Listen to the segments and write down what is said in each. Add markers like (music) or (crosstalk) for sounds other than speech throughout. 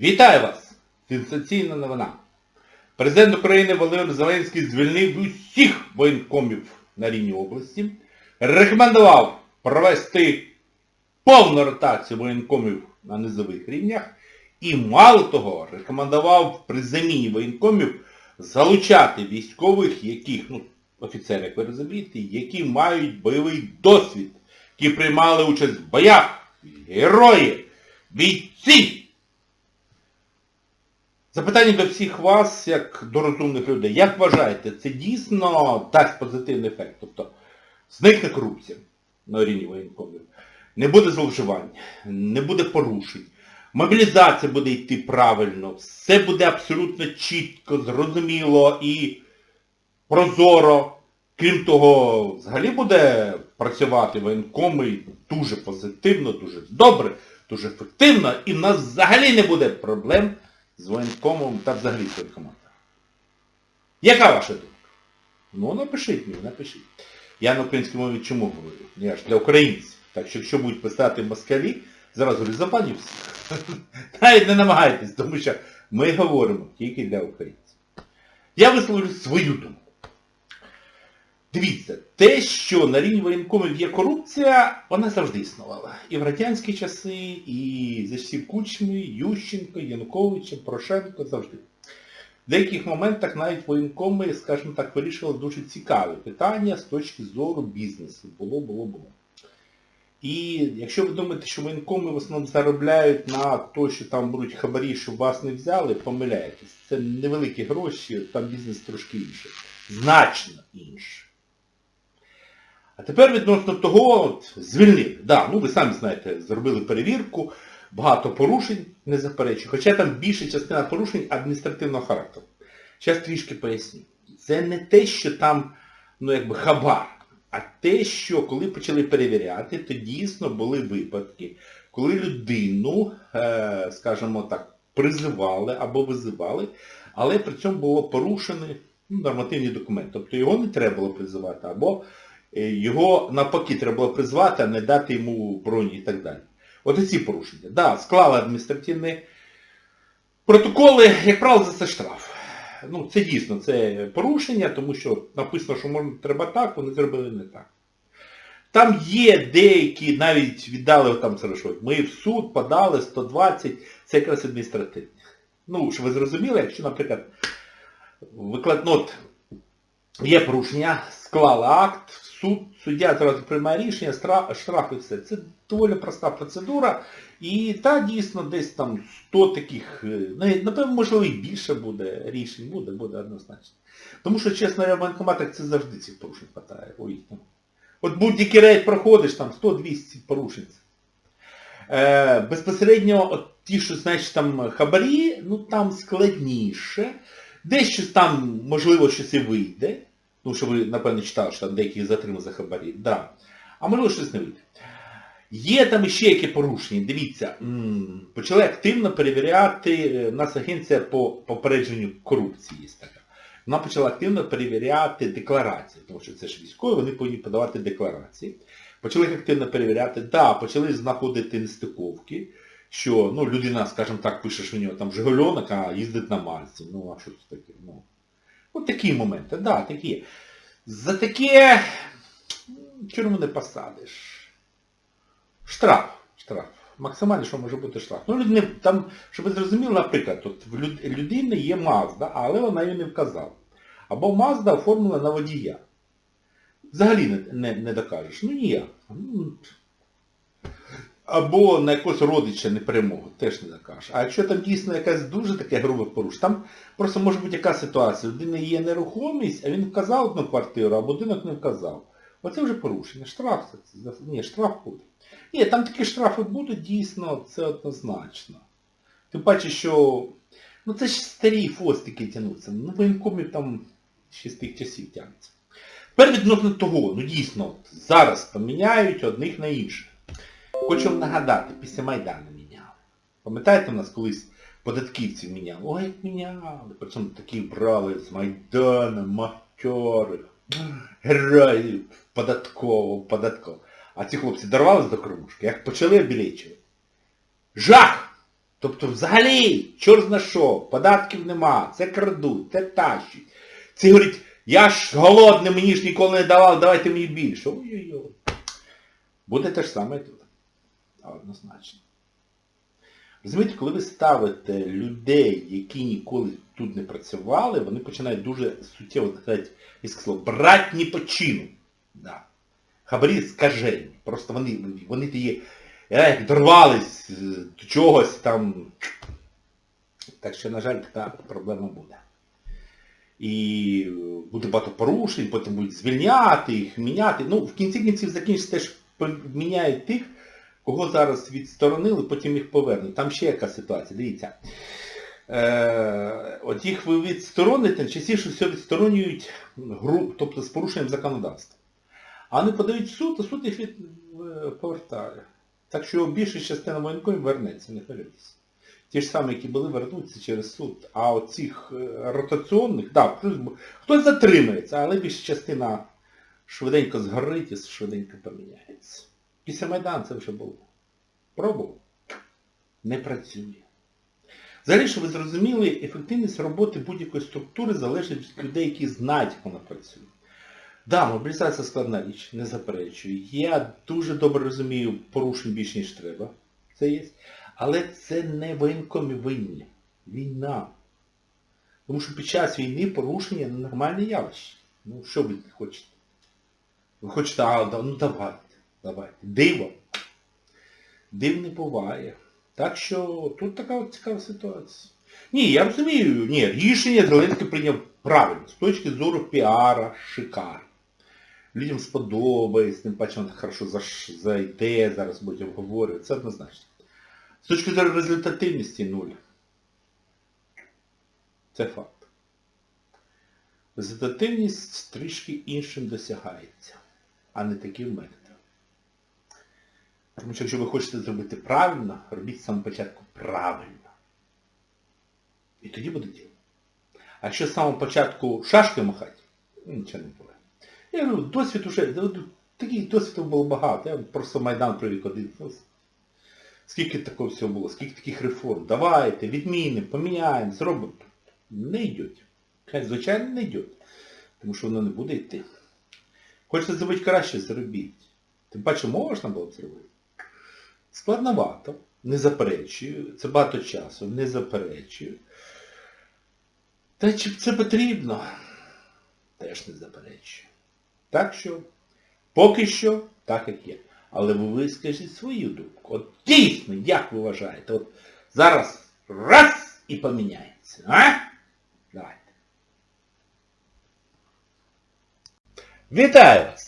Вітаю вас! Сенсаційна новина. Президент України Володимир Зеленський звільнив усіх воєнкомів на рівні області, рекомендував провести повну ротацію воєнкомів на низових рівнях і, мало того, рекомендував при заміні воєнкомів залучати військових, яких, ну, офіцери, як ви розумієте, які мають бойовий досвід, які приймали участь в боях, герої, бійці. Запитання до всіх вас, як до розумних людей. Як вважаєте, це дійсно дасть позитивний ефект? Тобто зникне корупція на рівні воєнкомів, не буде зловживань, не буде порушень, мобілізація буде йти правильно, все буде абсолютно чітко, зрозуміло і прозоро. Крім того, взагалі буде працювати воєнкоми дуже позитивно, дуже добре, дуже ефективно, і в нас взагалі не буде проблем з воєнкомом та взагалі з воєнкоматом. Яка ваша думка? Ну, напишіть мені, напишіть. Я на українській мові чому говорю? Я ж для українців. Так що якщо будуть писати москалі, зараз говорю, всіх. (laughs) Навіть не намагайтесь, тому що ми говоримо тільки для українців. Я висловлю свою думку. Дивіться, те, що на рівні воєнкомів є корупція, вона завжди існувала. І в радянські часи, і за часів Кучми, Ющенко, Януковича, Порошенко завжди. В деяких моментах навіть воєнкоми, скажімо так, вирішували дуже цікаві питання з точки зору бізнесу. Було, було, було. І якщо ви думаєте, що воєнкоми в основному заробляють на те, що там беруть хабарі, щоб вас не взяли, помиляєтесь. Це невеликі гроші, там бізнес трошки інший. Значно інший. А тепер відносно того, от, звільнили. Да, ну ви самі знаєте, зробили перевірку, багато порушень, не заперечую. Хоча там більша частина порушень адміністративного характеру. Зараз трішки поясню. Це не те, що там, ну якби хабар, а те, що коли почали перевіряти, то дійсно були випадки, коли людину, е, скажімо так, призивали або визивали, але при цьому було порушені ну, нормативні документи. Тобто його не треба було призивати, або його навпаки треба було призвати, а не дати йому броні і так далі. От ці порушення. Так, да, склали адміністративні протоколи, як правило, за це штраф. Ну, це дійсно, це порушення, тому що написано, що можна, треба так, вони зробили не так. Там є деякі, навіть віддали там що, ми в суд подали 120, це якраз адміністративні. Ну, щоб ви зрозуміли, якщо, наприклад, виклад... є порушення, склали акт, суд, суддя зразу приймає рішення, штраф, і все. Це доволі проста процедура. І та дійсно десь там 100 таких, е, ну, напевно, можливо, і більше буде рішень, буде, буде однозначно. Тому що, чесно, в банкоматах це завжди цих порушень хватає. Ой, ну. От будь-який рейд проходиш, там 100-200 порушень. Е, безпосередньо от ті, що значить там хабарі, ну там складніше. Дещо там, можливо, щось і вийде. Ну, що ви, напевно, читали, що там деякі затримали за хабарі. Да. А можливо, щось не вийде. Є там ще які порушення. Дивіться, почали активно перевіряти, е, в нас агенція по попередженню корупції є така. Вона почала активно перевіряти декларації, тому що це ж військові, вони повинні подавати декларації. Почали їх активно перевіряти, да, почали знаходити нестиковки, що ну, людина, скажімо так, пише, що у нього там Жигульонок, а їздить на Мальці. Ну, а що це таке? Ну, от такі моменти, да, такі. За таке тюрму не посадиш. Штраф. Штраф. Максимально, що може бути штраф. Ну, людини, там, щоб ви зрозуміли, наприклад, от в людини є Мазда, але вона її не вказала. Або Мазда оформлена на водія. Взагалі не, не, не докажеш. Ну ніяк. Або на якогось родича непрямого, теж не докажеш. А якщо там дійсно якась дуже таке грубе порушення, там просто може бути яка ситуація. У людини є нерухомість, а він вказав одну квартиру, а будинок не вказав. Оце вже порушення. Штраф це. Ні, штраф буде. Ні, там такі штрафи будуть, дійсно, це однозначно. Тим паче, що... Ну це ж старі фостики тянуться. Ну, воєнкомів там ще з тих часів тягнуться. Тепер відносно того, ну дійсно, зараз поміняють одних на інших. Хочу вам нагадати, після Майдану міняли. Пам'ятаєте, у нас колись податківців міняли? Ой, як міняли. Причому такі брали з Майдану, матьори, героїв, податково, податково. А ці хлопці дорвались до кормушки, як почали обілечувати. Жах! Тобто взагалі, чорт зна що, податків нема, це крадуть, це тащать. Це говорить, я ж голодний, мені ж ніколи не давали, давайте мені більше. Ой-ой-ой. Буде те ж саме тут. Однозначно. Розумієте, коли ви ставите людей, які ніколи тут не працювали, вони починають дуже суттєво, сказати, сказав, брать не по чину. Да. Хабарі скажені. Просто вони, вони такі, е, як дорвались е, до чогось там. Так що, на жаль, така проблема буде. І буде багато порушень, потім будуть звільняти їх, міняти. Ну, в кінці кінців закінчиться теж міняють тих, кого зараз відсторонили, потім їх повернуть. Там ще яка ситуація, дивіться. Е, от їх ви відстороните, частіше все відсторонюють гру, тобто з порушенням законодавства. А вони подають суд, а суд їх від, е, повертає. Так що більша частина воєнкомів вернеться, не хвилюйтесь. Ті ж самі, які були, вернуться через суд. А оцих е, ротаційних, плюс хтось затримається, але більша частина швиденько згорить і швиденько поміняється. Після Майдану це вже було. Пробував. Не працює. Взагалі, щоб ви зрозуміли, ефективність роботи будь-якої структури залежить від людей, які знають, як вона працює. Да, мобілізація складна річ, не заперечую. Я дуже добре розумію порушень більше, ніж треба. Це є. Але це не воєнкомі винні. Війна. Тому що під час війни порушення нормальне явище. Ну, що ви хочете? Ви хочете, а, ну давайте, давайте. Диво. Див не буває. Так що тут така от цікава ситуація. Ні, я розумію, ні, рішення Зеленський прийняв правильно, з точки зору піара, шикар. Людям сподобається, тим паче він так хорошо зайде, зараз будуть обговорювати, це однозначно. З точки зору результативності нуль. Це факт. Результативність трішки іншим досягається, а не таким методом. Тому що якщо ви хочете зробити правильно, робіть з самого початку правильно. І тоді буде діло. А якщо з самого початку шашки махати, ну, нічого не буде. Я говорю, досвід уже, таких досвідів було багато. Я просто Майдан привік один. Скільки такого всього було, скільки таких реформ. Давайте, відмінимо, поміняємо, зробимо. Не йдуть. Звичайно, не йдуть. Тому що воно не буде йти. Хочете зробити краще, зробіть. Тим паче можна було б зробити. Складновато. Не заперечую. Це багато часу. Не заперечую. Та чи це потрібно? Теж не заперечую. Так що, поки що, так як є. Але ви вискажіть свою думку. От дійсно, як ви вважаєте, от зараз раз і поміняється. А? Давайте. Вітаю вас!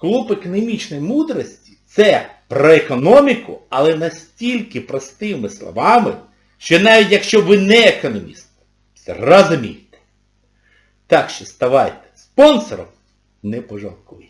Клуб економічної мудрості це про економіку, але настільки простими словами, що навіть якщо ви не економіст, зрозумієте. Так що ставайте спонсором, не пожалкуйте.